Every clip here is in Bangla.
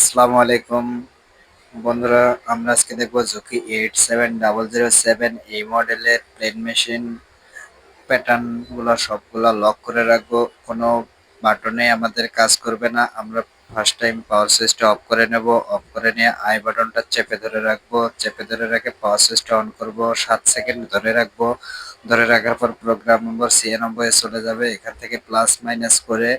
আসসালামু আলাইকুম বন্ধুরা, আমরা আজকে দেখব ঝুঁকি eight seven double zero seven এই মডেলের প্লেন মেশিন প্যাটার্নগুলো সবগুলা লক করে রাখব। কোনো বাটনে আমাদের কাজ করবে না। আমরা ফার্স্ট টাইম পাওয়ার সুইচটা অফ করে নেব। অফ করে নিয়ে আই বাটনটা চেপে ধরে রাখব। চেপে ধরে রেখে পাওয়ার সুইচটা অন করব। সাত সেকেন্ড ধরে রাখব। ধরে রাখার পর প্রোগ্রাম নম্বর সিএ নম্বরে চলে যাবে। এখান থেকে প্লাস মাইনাস করে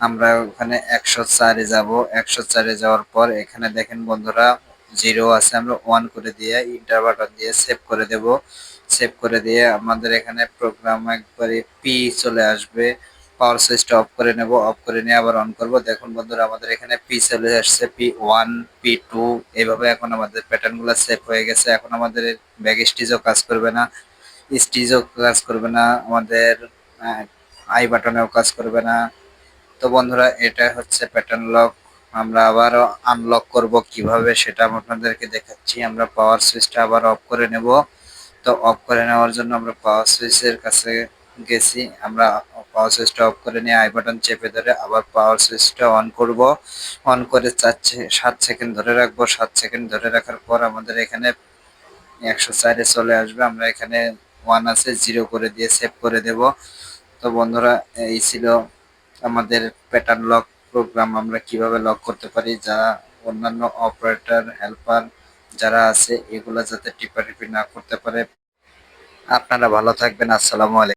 আমরা ওখানে একশো চারে যাব। একশো চারে যাওয়ার পর এখানে দেখেন বন্ধুরা জিরো আছে, আমরা ওয়ান করে দিয়ে ইন্টার বাটন দিয়ে সেভ করে দেব। সেভ করে দিয়ে আমাদের এখানে প্রোগ্রাম একবারে পি চলে আসবে। পাওয়ার সুইচটা অফ করে নেব অফ করে নিয়ে আবার অন করব। দেখুন বন্ধুরা, আমাদের এখানে পি চলে আসছে পি ওয়ান পি টু এইভাবে এখন আমাদের প্যাটার্নগুলো সেভ হয়ে গেছে। এখন আমাদের ব্যাগ স্টিচও কাজ করবে না স্টিচও কাজ করবে না, আমাদের আই বাটনেও কাজ করবে না। তো বন্ধুরা, এটা হচ্ছে প্যাটার্ন লক আমরা আবারও আনলক করব কীভাবে সেটা আপনাদেরকে দেখাচ্ছি। আমরা পাওয়ার সুইচটা আবার অফ করে নেব। তো অফ করে নেওয়ার জন্য আমরা পাওয়ার সুইচের কাছে গেছি। আমরা পাওয়ার সুইচটা অফ করে নিয়ে আই বাটন চেপে ধরে আবার পাওয়ার সুইচটা অন করব। অন করে চার সাত সেকেন্ড ধরে রাখব। সাত সেকেন্ড ধরে রাখার পর আমাদের এখানে একশো চারে চলে আসবে। আমরা এখানে ওয়ান আছে জিরো করে দিয়ে সেভ করে দেব। তো বন্ধুরা, এই ছিল আমাদের প্যাটার্ন লক প্রোগ্রাম আমরা কীভাবে লক করতে পারি, যা অন্যান্য অপারেটর হেল্পার যারা আছে, এগুলো যাতে টিপাটিপি না করতে পারে। আপনারা ভালো থাকবেন, আসসালামু আলাইকুম।